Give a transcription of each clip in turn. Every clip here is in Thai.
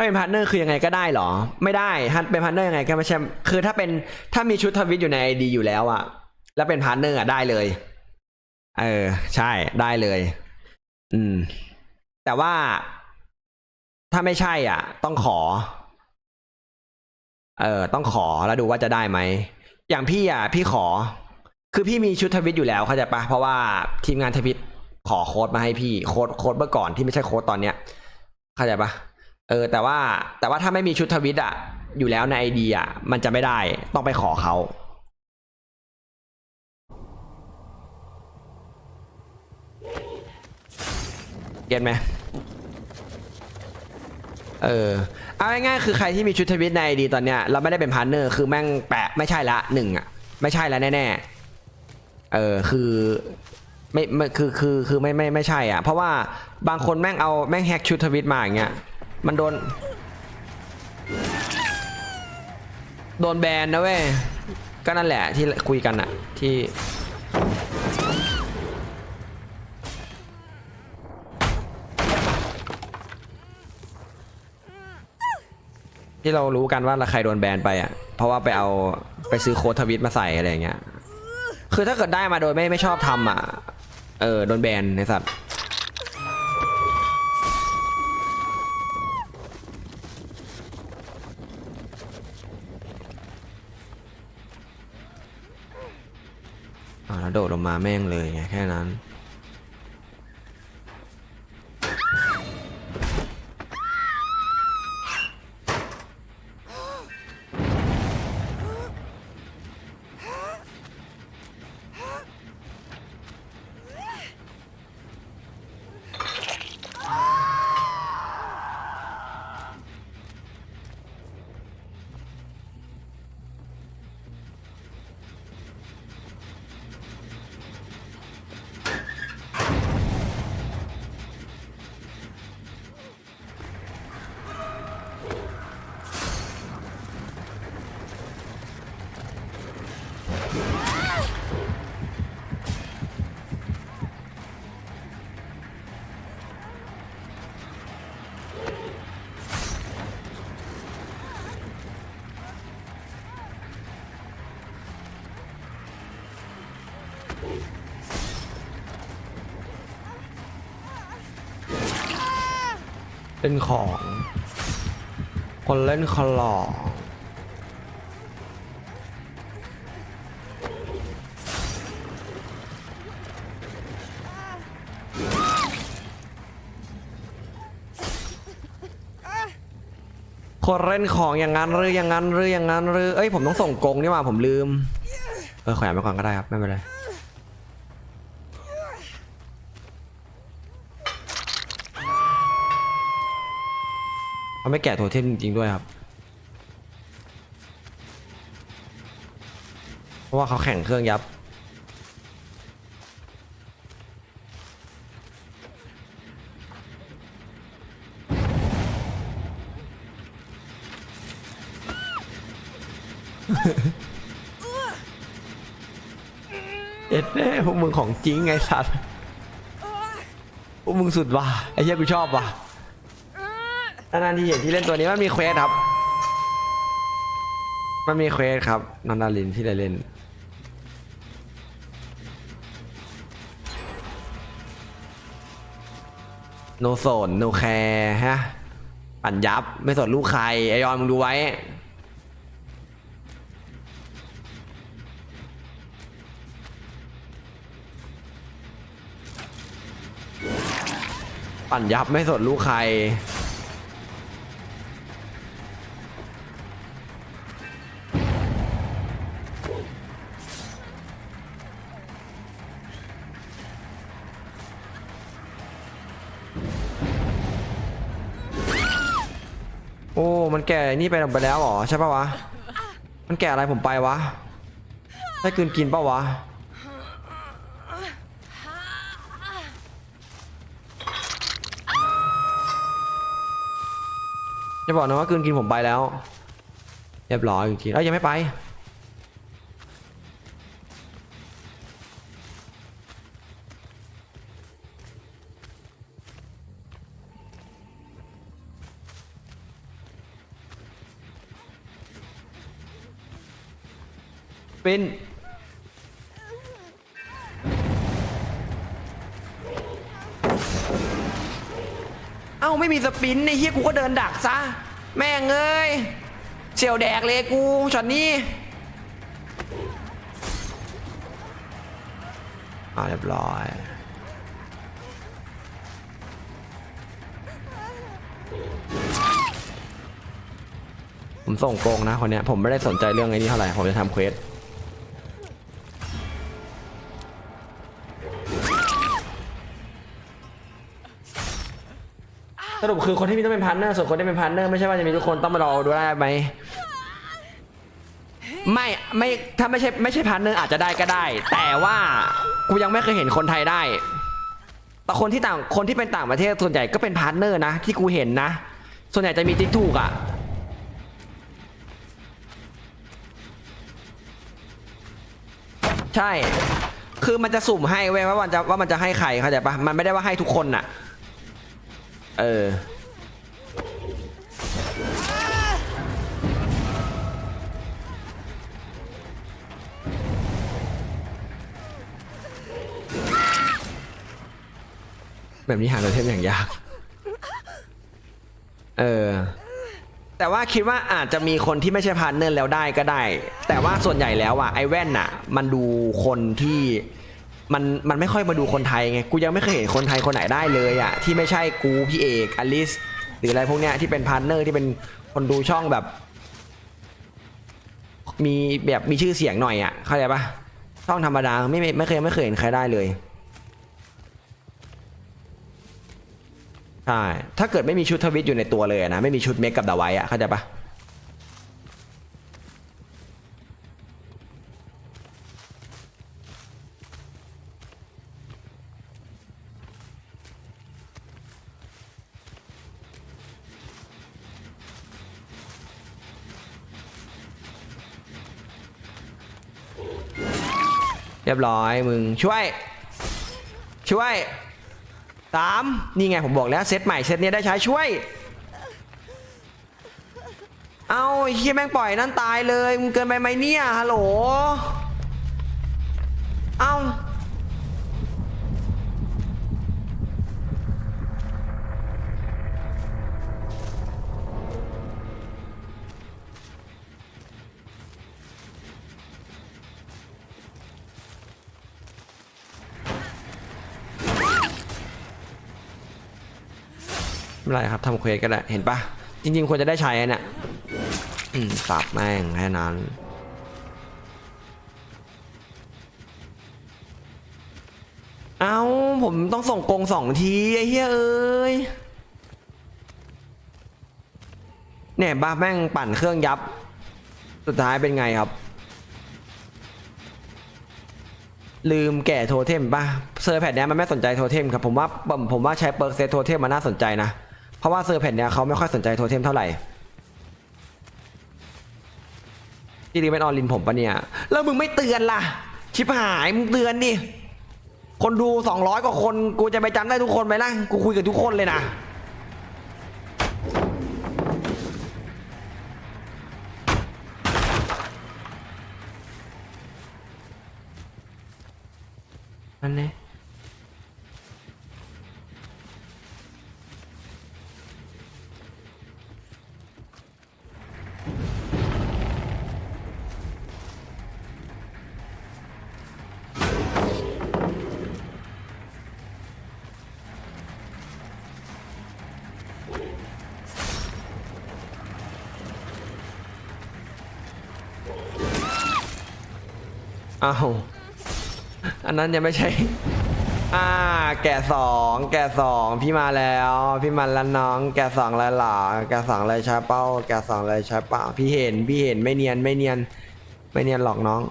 ถ้าเป็นพาร์ทเนอร์คือยังไงก็ได้เหรอ ไม่ได้ถ้าเป็นพาร์ทเนอร์ยังไงก็ไม่ใช่คือถ้าเป็นถ้ามีชุดทวิตอยู่ในไอดีอยู่แล้วอะแล้วเป็นพาร์ทเนอร์อะได้เลย เออ ใช่ได้เลย อืม แต่ว่าถ้าไม่ใช่ อะ ต้องขอ เออ ต้องขอแล้วดูว่าจะได้ไหม อย่างพี่อะ พี่ขอ คือพี่มีชุดทวิตอยู่แล้วเข้าใจปะเพราะว่าทีมงานทวิตขอโค้ดมาให้พี่โค้ดโค้ดเมื่อก่อนที่ไม่ใช่โค้ดตอนเนี้ยเข้าใจปะ เออแต่ว่าแต่ว่าถ้าไม่มีชุดทวิตอะ อยู่แล้วในไอเดีอะมันจะไม่ได้ต้องไปขอเขาเก็ตไหมเออเอาง่ายๆคือใครที่มีชุดทวิตในไอดีตอนเนี้ยเราไม่ได้เป็นพาร์เนอร์คือแม่งแปะไม่ใช่ละหนึ่งอะ ไม่ใช่แล้วแน่ๆเออคือไม่ไม่คือคือคือไม่ไม่ไม่ใช่อะ เพราะว่าบางคนแม่งเอาแม่งแฮกชุดทวิตมาอย่างเงี้ย มันโดน โดนแบนนะเว้ย ก็นั่นแหละที่คุยกันอะที่ที่เรารู้กันว่าใครโดนแบนไปอะ เพราะว่าไปเอาไปซื้อโค้ดทวิตมาใส่อะไรอย่างเงี้ย คือถ้าเกิดได้มาโดยไม่ไม่ชอบทำอะ เออโดนแบนในสัตว์ อ่าแล้ว โดดลงมาแม่งเลยไงแค่นั้น เป็นของ คนเล่นคลอคนเล่นของอย่างนั้นหรืออย่างนั้นหรืออย่างนั้นหรือเอ้ยผมต้องส่งกงนี่หว่าผมลืม เออแขวนไปก่อนก็ได้ครับ ไม่เป็นไร เขาไม่แกะโทเทมจริงๆด้วยครับ เพราะว่าเขาแข่งเครื่องยับ เอ็ดแน่พวกมึงของจริงไงสัตว์พวกมึงสุดว่ะไอ้เหี้ยกูชอบว่ะ นานๆที่เห็นที่เล่นตัวนี้มันมีเควสครับ มันมีเควสครับนอนดาลินที่ได้เล่น โนโซนโนแคร์ฮะปั่นยับ ไม่สนลูกใครไอยอนมึงดูไว้ ปั่นยับไม่สนลูกใคร แก่นี่ไปไปแล้วเหรอใช่ปะวะ มันแก่อะไรผมไปวะ ได้กลืนกินปะวะ จะบอกนะว่ากลืนกินผมไปแล้ว เรียบร้อยกลืนกินเอ้วยังไม่ไป เป็นเอ้าไม่มีสปินในเฮียกูก็เดินดักซะ แม่งเอ้ยเสี่ยวแดกเลยกูช็อตนี้อ่าเรียบร้อยผมส่งโกงนะคนเนี้ยผมไม่ได้สนใจเรื่องไอ้นี้เท่าไหร่ ผมจะทำเควส สรุปคือคนที่มีต้องเป็นพาร์ทเนอร์ส่วนคนที่เป็นพาร์ทเนอร์ไม่ใช่ว่าจะมีทุกคนต้องมารอดูได้ไหมไม่ไม่ถ้าไม่ใช่ไม่ใช่พาร์ทเนอร์อาจจะได้ก็ได้ แต่ว่ากูยังไม่เคยเห็นคนไทยได้แต่คนที่ต่างคนที่เป็นต่างประเทศส่วนใหญ่ก็เป็นพาร์ทเนอร์นะที่กูเห็นนะ ส่วนใหญ่จะมีติ๊กถูกอะใช่ คือมันจะสุ่มให้เว้ยว่ามันจะว่ามันจะให้ใครเข้าใจปะมันไม่ได้ว่าให้ทุกคนน่ะ เออ แบบนี้หาโทเทมอย่างยาก เออ แต่ว่าคิดว่าอาจจะมีคนที่ไม่ใช่พาร์ทเนอร์แล้วได้ก็ได้ แต่ว่าส่วนใหญ่แล้วอะไอแว่นอะมันดูคนที่ มันมันไม่ค่อยมาดูคนไทยไงกูยังไม่เคยเห็นคนไทยคนไหนได้เลยอะที่ไม่ใช่กูพี่เอกอลิสหรืออะไรพวกเนี้ยที่เป็นพาร์ทเนอร์ที่เป็นคนดูช่องแบบ มีแบบมีชื่อเสียงหน่อยอะเข้าใจปะช่องธรรมดาไม่ไม่ไม่เคยไม่เคยเห็นใครได้เลยใช่ถ้าเกิดไม่มีชุดทวิตอยู่ในตัวเลยอะนะไม่มีชุดเมคกับดาไว้อะเข้าใจปะ รียบร้อยมึงช่วย ช่วยสามนี่ไงผมบอกแล้วเซตใหม่เซตเนี้ยได้ใช้ช่วย เอาเฮียแม่งปล่อยนั่นตายเลยมึงเกินไปไหมเนี่ยฮัลโหล เอา ไม่เป็นไรครับทำเควสก็ได้ เห็นปะจริง ๆ ควรจะได้ใช้อันเนี่ยอืมสับแม่งแค่นั้นเอาผมต้องส่งกงสองทีไอ้เฮ้ยเอ้ยเนี่ยบ้าแม่งปั่นเครื่องยับ สุดท้ายเป็นไงครับ ลืมแก่โทเทมป่ะเซอร์แพดเนี้ยมันไม่สนใจโทเทมครับ ผมว่าผมผมว่าใช้เปิร์กเซตโทเทมมันน่าสนใจนะ เพราะว่าเซอร์แพดเนี้ยเขาไม่ค่อยสนใจโทเทมเท่าไหร่ที่ดีเป็นออนลินผมปะเนี่ย แล้วมึงไม่เตือนล่ะ ชิบหายมึงเตือนดิคนดู 200 กว่าคน กูจะไปจำได้ทุกคนไหมล่ะ กูคุยกับทุกคนเลยนะ อันนี้ อ้าวอันนั้นยังไม่ใช่ อ่า แกะสองแกะสองพี่มาแล้ว พี่มาแล้วน้อง แกะสองเลยเหรอแกะสองเลยใช่เป้า แกะสองเลยใช่เป้าพี่เห็นพี่เห็นไม่เนียนไม่เนียน ไม่เนียนหรอกน้อง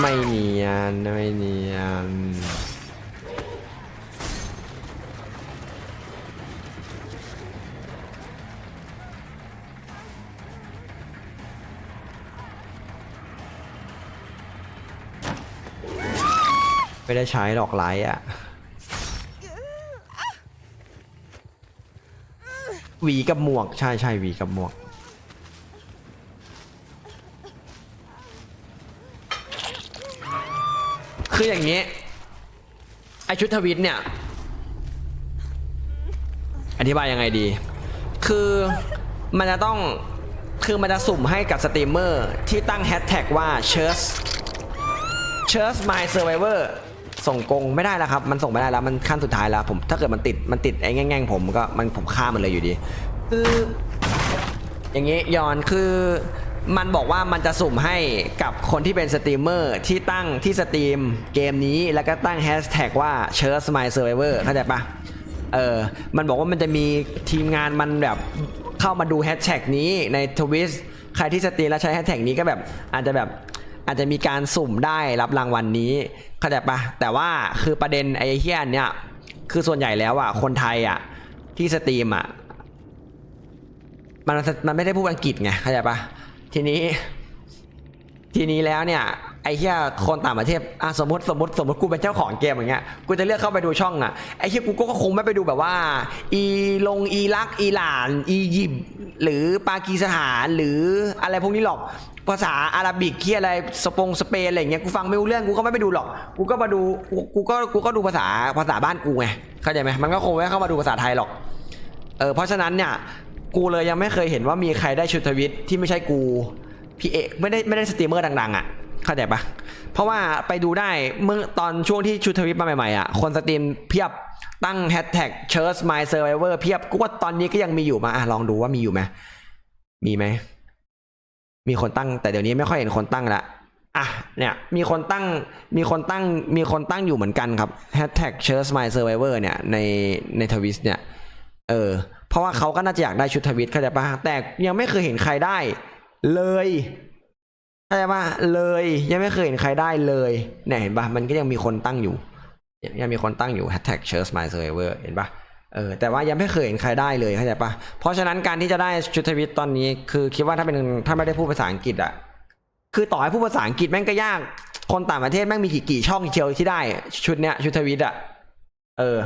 ไม่เนียนไม่เนียน ไม่ได้ใช้ดอกไลท์อะหวีกับหมวกใช่ใช่หวีกับหมวก คืออย่างนี้ ไอชุดทวิตเนี่ย อธิบายยังไงดี คือมันจะต้องคือมันจะสุ่มให้กับสตรีมเมอร์ที่ตั้งแฮชแท็กว่า c h u r c h c h u r c h my survivor ส่งกงไม่ได้แล้วครับ มันส่งไม่ได้แล้วมันขั้นสุดท้ายแล้วผมถ้าเกิดมันติดมันติดไอ้แง่งๆผมก็มันผมฆ่ามันเลยอยู่ดี คืออย่างนี้ยอนคือมันบอกว่ามันจะสุ่มให้กับคนที่เป็นสตรีมเมอร์ที่ตั้งที่สตรีมเกมนี้แล้วก็ตั้งแฮชแท็กว่า c h u r c h my survivor เข้าใจปะเออ มันบอกว่ามันจะมีทีมงานมันแบบเข้ามาดูแฮชแท็กนี้ในทวิสใครที่สตรีมแล้วใช้แฮชแท็กนี้ก็แบบอาจจะแบบ อาจจะมีการสุ่มได้รับรางวัลนนี้เข้าใจปะแต่ว่าคือประเด็นไอ้เฮียนเนี่ยคือส่วนใหญ่แล้วอะคนไทยอะที่สตรีมอะมันมันไม่ได้พูดอังกฤษไงเข้าใจปะทีนี้ ทีนี้แล้วเนี่ยไอ้เหี้ยคนต่างประเทศอะสมมติสมมติสมมติกูเป็นเจ้าของเกมอย่างเงี้ยกูจะเลือกเข้าไปดูช่องอะไอ้เหี้ยกูก็คงไม่ไปดูแบบว่า อีลงอิรักอิหร่าน อียิปต์หรือปากีสถานหรืออะไรพวกนี้หรอก ภาษาอาหรับิกเคียอะไรสปงสเปนอะไรอย่างเงี้ยกูฟังไม่รู้เรื่องกูก็ไม่ไปดูหรอกกูก็มาดูกูกูก็กูก็ดูภาษาภาษาบ้านกูไงเข้าใจไหมมันก็คงไม่เข้ามาดูภาษาไทยหรอกเออเพราะฉะนั้นเนี่ยกูเลยยังไม่เคยเห็นว่ามีใครได้ชุดทวิตที่ไม่ใช่กูพี่เอกไม่ได้ไม่ได้สตรีมเมอร์ดังๆอะเข้าใจปะเพราะว่าไปดูได้เมื่อตอนช่วงที่ชุดทวิตมาใหม่ๆอะคนสตรีมเพียบตั้งแฮชแท็ก c h u r c h my survivor เพียบกูว่าตอนนี้ก็ยังมีอยู่มาอะลองดูว่ามีอยู่ไหมมีไหม มีคนตั้ง แต่เดี๋ยวนี้ไม่ค่อยเห็นคนตั้งละอะเนี่ยมีคนตั้งมีคนตั้งมีคนตั้งอยู่เหมือนกันครับแฮชแท็ก c h u r c h my survivor เนี่ยในในทวิสเนี่ยเออเพราะว่าเขาก็น่าจะอยากได้ชุดทวิตเข้าใจปะแต่ยังไม่เคยเห็นใครได้เลยเข้าใจปะเลยยังไม่เคยเห็นใครได้เลยเนี่ยเห็นปะมันก็ยังมีคนตั้งอยู่ ยังยังมีคนตั้งอยู่ hashtag c h u r c h my survivor เห็นปะ เออแต่ว่ายังไม่เคยเห็นใครได้เลยเข้าใจปะเพราะฉะนั้นการที่จะได้ชุดทวิตตอนนี้ คือคิดว่าถ้าเป็นถ้าไม่ได้พูดภาษาอังกฤษอะคือต่อให้พูดภาษาอังกฤษแม่งก็ยาก คนต่างประเทศแม่งมีกี่กี่ช่องเชียวที่ได้ ชุดเนี้ยชุดทวิตอะเออ